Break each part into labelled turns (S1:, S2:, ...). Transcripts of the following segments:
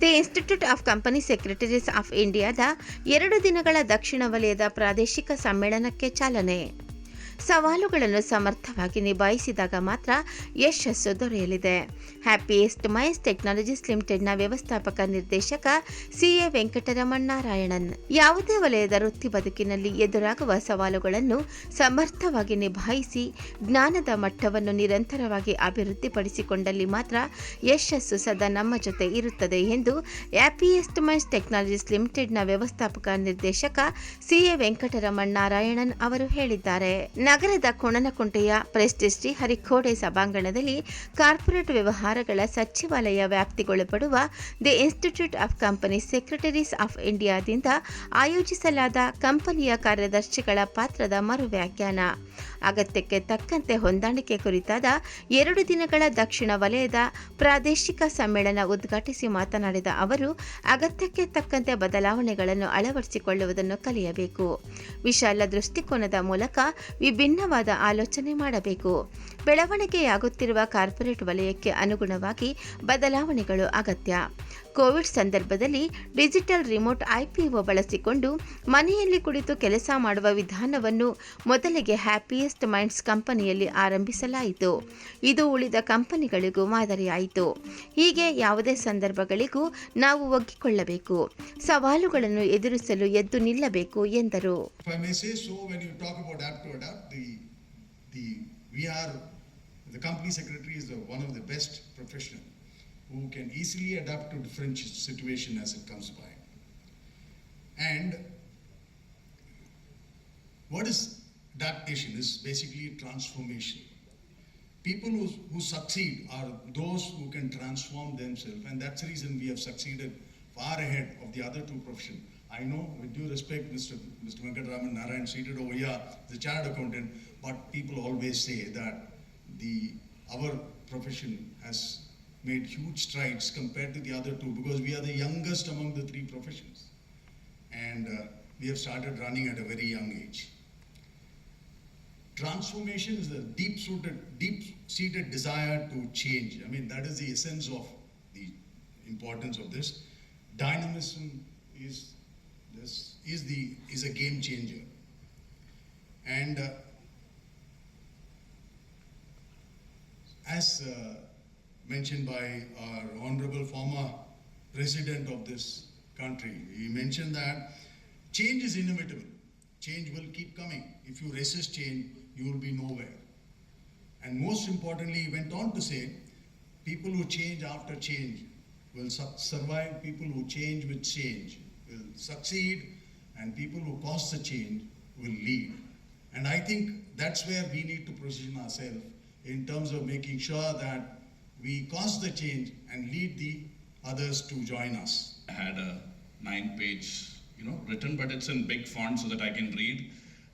S1: The institute of company secretaries of ಇಂಡಿಯಾದ ಎರಡು ದಿನಗಳ ದಕ್ಷಿಣ ವಲಯದ ಪ್ರಾದೇಶಿಕ ಸಮ್ಮೇಳನಕ್ಕೆ ಚಾಲನೆ. ಸವಾಲುಗಳನ್ನು ಸಮರ್ಥವಾಗಿ ನಿಭಾಯಿಸಿದಾಗ ಮಾತ್ರ ಯಶಸ್ಸು ದೊರೆಯಲಿದೆ. ಹ್ಯಾಪಿಯೆಸ್ಟ್ ಮೈನ್ಸ್ ಟೆಕ್ನಾಲಜೀಸ್ ಲಿಮಿಟೆಡ್ನ ವ್ಯವಸ್ಥಾಪಕ ನಿರ್ದೇಶಕ ಸಿಎ ವೆಂಕಟರಮಣ ನಾರಾಯಣನ್ ಯಾವುದೇ ವಲಯದ ವೃತ್ತಿ ಬದುಕಿನಲ್ಲಿ ಎದುರಾಗುವ ಸವಾಲುಗಳನ್ನು ಸಮರ್ಥವಾಗಿ ನಿಭಾಯಿಸಿ ಜ್ಞಾನದ ಮಟ್ಟವನ್ನು ನಿರಂತರವಾಗಿ ಅಭಿವೃದ್ಧಿಪಡಿಸಿಕೊಂಡಲ್ಲಿ ಮಾತ್ರ ಯಶಸ್ಸು ಸದಾ ನಮ್ಮ ಜೊತೆ ಇರುತ್ತದೆ ಎಂದು ಹ್ಯಾಪಿಯೆಸ್ಟ್ ಮೈನ್ಸ್ ಟೆಕ್ನಾಲಜೀಸ್ ಲಿಮಿಟೆಡ್ನ ವ್ಯವಸ್ಥಾಪಕ ನಿರ್ದೇಶಕ ಸಿಎ ವೆಂಕಟರಮಣ ನಾರಾಯಣನ್ ಅವರು ಹೇಳಿದ್ದಾರೆ. ನಗರದ ಕೊಣನಕುಂಟೆಯ ಪ್ರೆಸ್ಟಿಸ್ಟಿ ಹರಿಕೋಡೆ ಸಭಾಂಗಣದಲ್ಲಿ ಕಾರ್ಪೊರೇಟ್ ವ್ಯವಹಾರಗಳ ಸಚಿವಾಲಯ ವ್ಯಾಪ್ತಿಗೊಳಪಡುವ the institute of company secretaries of ಇಂಡಿಯಾದಿಂದ ಆಯೋಜಿಸಲಾದ ಕಂಪನಿಯ ಕಾರ್ಯದರ್ಶಿಗಳ ಪಾತ್ರದ ಮರು ವ್ಯಾಖ್ಯಾನ ಅಗತ್ಯಕ್ಕೆ ತಕ್ಕಂತೆ ಹೊಂದಾಣಿಕೆ ಕುರಿತಾದ ಎರಡು ದಿನಗಳ ದಕ್ಷಿಣ ವಲಯದ ಪ್ರಾದೇಶಿಕ ಸಮ್ಮೇಳನ ಉದ್ಘಾಟಿಸಿ ಮಾತನಾಡಿದ ಅವರು, ಅಗತ್ಯಕ್ಕೆ ತಕ್ಕಂತೆ ಬದಲಾವಣೆಗಳನ್ನು ಅಳವಡಿಸಿಕೊಳ್ಳುವುದನ್ನು ಕಲಿಯಬೇಕು. ವಿಶಾಲ ದೃಷ್ಟಿಕೋನದ ಮೂಲಕ ವಿಭಿನ್ನವಾದ ಆಲೋಚನೆ ಮಾಡಬೇಕು. ಬೆಳವಣಿಗೆಯಾಗುತ್ತಿರುವ ಕಾರ್ಪೊರೇಟ್ ವಲಯಕ್ಕೆ ಅನುಗುಣವಾಗಿ ಬದಲಾವಣೆಗಳು ಅಗತ್ಯ. ಕೋವಿಡ್ ಸಂದರ್ಭದಲ್ಲಿ ಡಿಜಿಟಲ್ ರಿಮೋಟ್ ಐಪಿಒ ಬಳಸಿಕೊಂಡು ಮನೆಯಲ್ಲಿ ಕುಳಿತು ಕೆಲಸ ಮಾಡುವ ವಿಧಾನವನ್ನು ಮೊದಲಿಗೆ ಹ್ಯಾಪಿಯೆಸ್ಟ್ ಮೈಂಡ್ಸ್ ಕಂಪನಿಯಲ್ಲಿ ಆರಂಭಿಸಲಾಯಿತು ಇದು ಉಳಿದ ಕಂಪನಿಗಳಿಗೂ ಮಾದರಿಯಾಯಿತು ಹೀಗೆ ಯಾವುದೇ ಸಂದರ್ಭಗಳಿಗೂ ನಾವು ಒಗ್ಗಿಕೊಳ್ಳಬೇಕು ಸವಾಲುಗಳನ್ನು ಎದುರಿಸಲು ಎದ್ದು ನಿಲ್ಲಬೇಕು ಎಂದರು
S2: the company secretary is the, one of the best professional who can easily adapt to different situation as it comes by. And what is adaptation is basically transformation. People who, who succeed are those who can transform themselves, and that's the reason we have succeeded far ahead of the other two professions. I know, with due respect, Mr. Mr. Venkataraman Narayan seated over here, the chartered accountant, but people always say that the our profession has made huge strides compared to the other two because we are the youngest among the three professions, and uh, we have started running at a very young age transformation is a deep-rooted, deep-seated desire to change. I mean, that is the essence of the importance of this. Dynamism is this is the is a game changer, and uh, as uh, mentioned by our honorable former president of this country, he mentioned that change is inevitable. Change will keep coming. If you resist change, you will be nowhere. And most importantly, he went on to say, people who change after change will su- survive, people who change with change will succeed, and people who cause the change will lead. And I think that's where we need to position ourselves in terms of making sure that we cause the change and lead the others to join us.
S3: I had a nine page, you know, written, but it's in big font so that I can read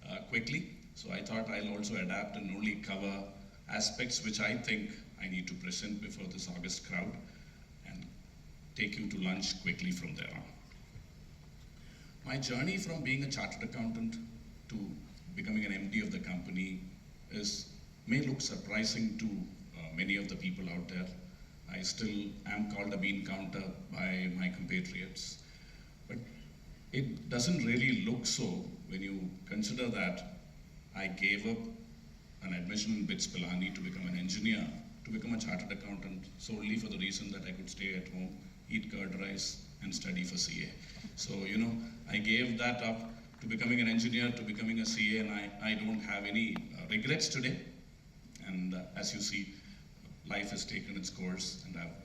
S3: uh, quickly. So I thought I'll also adapt and only cover aspects which I think I need to present before this August crowd and take you to lunch quickly from there on. My journey from being a chartered accountant to becoming an MD of the company is may look surprising to uh, many of the people out there. I still am called a bean counter by my compatriots, but it doesn't really look so when you consider that I gave up an admission in BITS Pilani to become an engineer, to become a chartered accountant solely for the reason that I could stay at home, eat curd rice, and study for CA. So, you know, I gave that up to becoming an engineer, to becoming a CA, and I, I don't have any uh, regrets today. And uh, as you see, life has taken its course, and I've